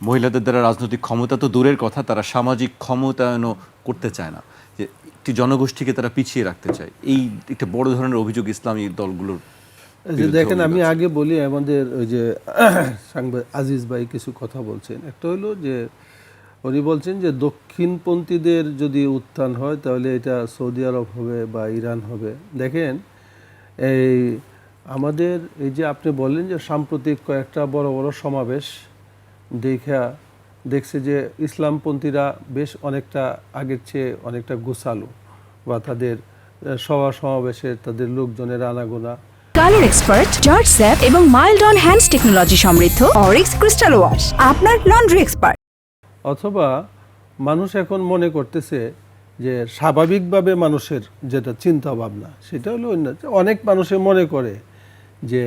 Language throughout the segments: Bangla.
মহিলাদের দ্বারা রাজনৈতিক ক্ষমতা তো দূরের কথা তারা সামাজিক ক্ষমতায়নও করতে চায় না। যে একটি জনগোষ্ঠীকে তারা পিছিয়ে রাখতে চায়। এই একটা বড় ধরনের অভিযোগ ইসলামী দলগুলোর যে দেখেন আমি আগে বলি আমাদের ওই যে সাংবাদিক আজিজ ভাই কিছু কথা বলছেন। একটা হলো যে উনি বলছেন যে দক্ষিণপন্থীদের যদি উত্থান হয় তাহলে এটা সৌদি আরব হবে বা ইরান হবে। দেখেন এই আমাদের এই যে আপনি বললেন যে সাম্প্রতিক কয়েকটা বড় বড় সমাবেশ দেখা দেখছে যে ইসলামপন্থীরা বেশ অনেকটা আগের চেয়ে অনেকটা গোছালো বা তাদের সভা সমাবেশে তাদের লোকজনের আনাগোনা। কালার এক্সপার্ট জর্জ স্যাপ এবং মাইল্ড অন হ্যান্ডস টেকনোলজি সমৃদ্ধ অরিক্স ক্রিস্টাল ওয়াশ আপনার লন্ড্রি এক্সপার্ট। অথবা মানুষ এখন মনে করতেছে যে স্বাভাবিকভাবে মানুষের যেটা চিন্তা ভাবনা সেটা হলো অন্য অনেক মানুষে মনে করে যে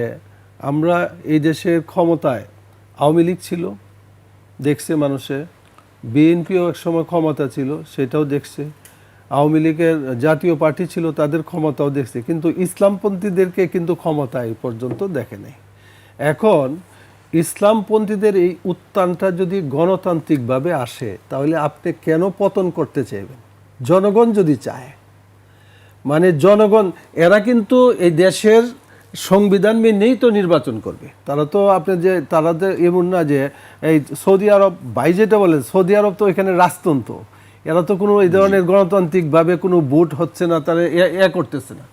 আমরা এই দেশের ক্ষমতায় আওয়ামী লীগ ছিল দেখছে মানুষে। বিএনপিও এক সময় ক্ষমতা ছিল, সেটাও দেখছে। আওয়ামী লীগের জাতীয় পার্টি ছিল, তাদের ক্ষমতাও দেখছে। কিন্তু ইসলামপন্থীদেরকে কিন্তু ক্ষমতা এই পর্যন্ত দেখে নেই। এখন ইসলামপন্থীদের এই উত্থানটা যদি গণতান্ত্রিকভাবে আসে, তাহলে আপনি কেন পতন করতে চাইবেন? জনগণ যদি চায়। মানে জনগণ, এরা কিন্তু এই দেশের সংবিধান মেনেই তো নির্বাচন করবে। তারা তো আপনি যে তারা তো এমন না যে এই সৌদি আরব ভাই যেটা বলে সৌদি আরব তো এখানে রাজতন্ত্র। এরা তো কোনো এই ধরনের গণতান্ত্রিকভাবে কোনো ভোট হচ্ছে না তারা এ- করতেছে না।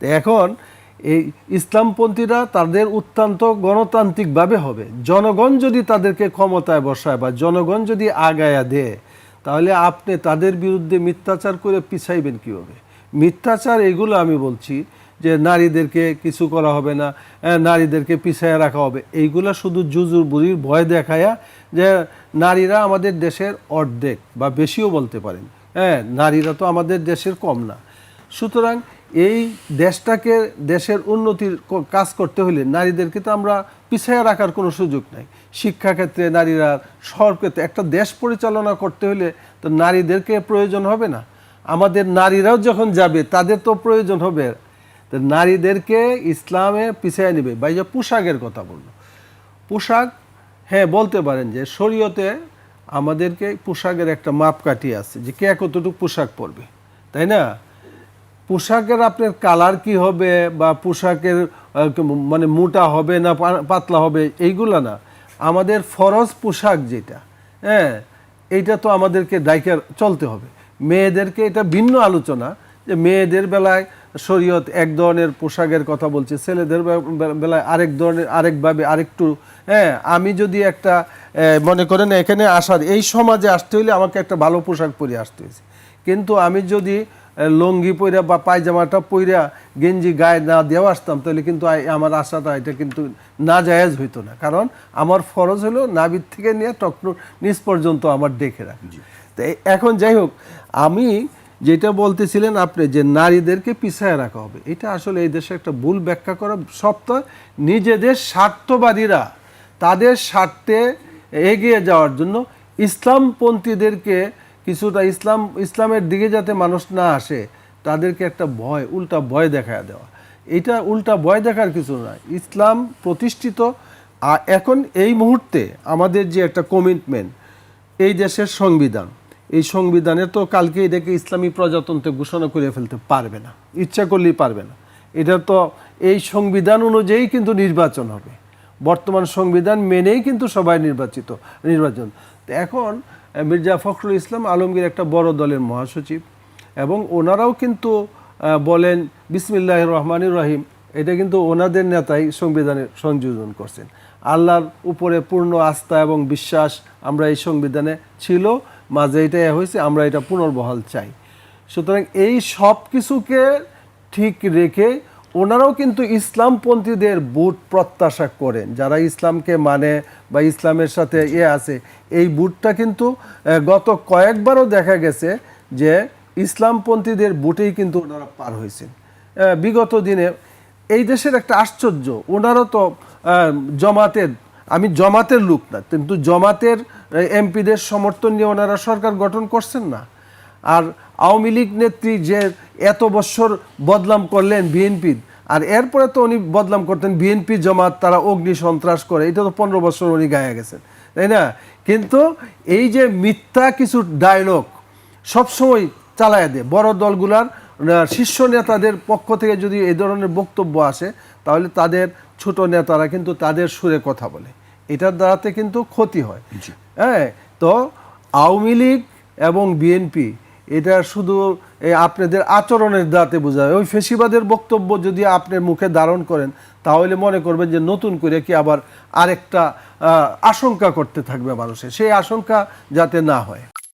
তো এখন এই ইসলামপন্থীরা তাদের উত্থান্ত গণতান্ত্রিকভাবে হবে। জনগণ যদি তাদেরকে ক্ষমতায় বসায় বা জনগণ যদি আগায়া দেয় তাহলে আপনি তাদের বিরুদ্ধে মিথ্যাচার করে পিছাইবেন কীভাবে? মিথ্যাচার এগুলো আমি বলছি যে নারীদেরকে কিছু করা হবে না নারীদেরকে পিছায় রাখা হবে। এইগুলা শুধু জুজুর বুড়ির ভয় দেখায়া যে নারীরা আমাদের দেশের অর্ধেক বা বেশিও বলতে পারেন। হ্যাঁ নারীরা তো আমাদের দেশের কম না। সুতরাং এই দেশটাকে, দেশের উন্নতির কাজ করতে হলে নারীদেরকে তো আমরা পিছিয়ে রাখার কোনো সুযোগ নাই। শিক্ষাক্ষেত্রে নারীরা সব ক্ষেত্রে একটা দেশ পরিচালনা করতে হলে তো নারীদেরকে প্রয়োজন হবে না। আমাদের নারীরাও যখন যাবে, তাদের তো প্রয়োজন হবে নারীদেরকে ইসলামে পিছিয়ে নেবে। বা যে পোশাকের কথা বলল। পোশাক হ্যাঁ বলতে পারেন যে শরীয়তে আমাদেরকে পোশাকের একটা মাপকাঠি আছে যে কে কতটুকু পোশাক পরবে, তাই না? পোশাকের আপনার কালার কি হবে বা পোশাকের মানে মোটা হবে না পাতলা হবে, এইগুলো না। আমাদের ফরজ পোশাক যেটা হ্যাঁ এইটা তো আমাদেরকে দায়িকা চলতে হবে। মেয়েদেরকে এটা ভিন্ন আলোচনা। যে মেয়েদের বেলায় শরীয়ত এক ধরনের পোশাকের কথা বলছে ছেলেদের বেলায় আরেক ধরনের আরেকভাবে আরেকটু হ্যাঁ আমি যদি একটা মনে করেন এখানে আসার এই সমাজে আসতে হইলে আমাকে একটা ভালো পোশাক পরে আসতে হয়েছে। কিন্তু আমি যদি লুঙ্গি পইরা বা পায়জামাটা পইরা গেঞ্জি গায়ে না দেওয়া আসতাম তাহলে কিন্তু আমার আশাটা এটা কিন্তু না জায়েজ হইতো না। কারণ আমার ফরজ হলো নাবিদ থেকে নিয়ে টকনো নিচ পর্যন্ত আমার দেখে রাখা। তো এখন যাই হোক আমি যেটা বলতেছিলেন আপনি যে নারীদেরকে পিছায় রাখা হবে। এটা আসলে এই দেশে একটা ভুল ব্যাখ্যা করা সপ্তাহ নিজেদের স্বার্থবাদীরা তাদের স্বার্থে এগিয়ে যাওয়ার জন্য ইসলামপন্থীদেরকে কিছুটা ইসলাম, ইসলামের দিকে যাতে মানুষ না আসে, তাদেরকে একটা ভয়, উল্টা ভয় দেখা দেওয়া। এটা উল্টা ভয় দেখার কিছু না। ইসলাম প্রতিষ্ঠিত এখন এই মুহূর্তে আমাদের যে একটা কমিটমেন্ট এই দেশের সংবিধান এই সংবিধানে তো কালকে এটাকে ইসলামী প্রজাতন্ত্রে ঘোষণা করে ফেলতে পারবে না। ইচ্ছা করলেই পারবে না। এটা তো এই সংবিধান অনুযায়ী কিন্তু নির্বাচন হবে। বর্তমান সংবিধান মেনেই কিন্তু সবাই নির্বাচিত, নির্বাচন। এখন মির্জা ফখরুল ইসলাম আলমগীর একটা বড় দলের মহাসচিব এবং ওনারাও কিন্তু বলেন বিসমিল্লাহ রহমানুর রহিম, এটা কিন্তু ওনাদের নেতাই সংবিধানে সংযোজন করছেন। আল্লাহর উপরে পূর্ণ আস্থা এবং বিশ্বাস আমরা এই সংবিধানে ছিল। মাঝে এটা এ হয়েছে, আমরা এটা পুনর্বহাল চাই। সুতরাং এই সব কিছুকে ঠিক রেখে ওনারাও কিন্তু ইসলামপন্থীদের বুট প্রত্যাশা করেন। যারা ইসলামকে মানে বা ইসলামের সাথে এ আছে, এই বুটটা কিন্তু গত কয়েকবারও দেখা গেছে যে ইসলামপন্থীদের বুটেই কিন্তু ওনারা পার হয়েছেন। বিগত দিনে এই দেশের একটা আশ্চর্য ওনারা তো জমাতের, আমি জমাতের লোক না, কিন্তু জমাতের এমপিদের সমর্থন নিয়ে ওনারা সরকার গঠন করছেন না। আর আওয়ামী লীগ নেত্রী যে এত বছর বদলাম করলেন বিএনপির আর এরপরে তো উনি বদলাম করতেন বিএনপি জমাত, তারা অগ্নি সন্ত্রাস করে, এটা তো পনেরো বছর উনি গায়ে গেছেন, তাই না? কিন্তু এই যে মিথ্যা কিছু ডায়লগ সবসময় চালায় দেয়। বড় দলগুলার শীর্ষ নেতাদের পক্ষ থেকে যদি এই ধরনের বক্তব্য আসে, তাহলে তাদের ছোট নেতারা কিন্তু তাদের সুরে কথা বলে। এটার দ্বারাতে কিন্তু ক্ষতি হয়। হ্যাঁ তো আওয়ামী লীগ এবং বিএনপি এটা শুধু এই আপনাদের আচরণের দাঁতে বোঝা যায়। ওই ফেসিবাদের বক্তব্য যদি আপনার মুখে ধারণ করেন তাহলে মনে করবেন যে নতুন করে কি আবার আরেকটা আশঙ্কা করতে থাকবে মানুষের। সেই আশঙ্কা যাতে না হয়।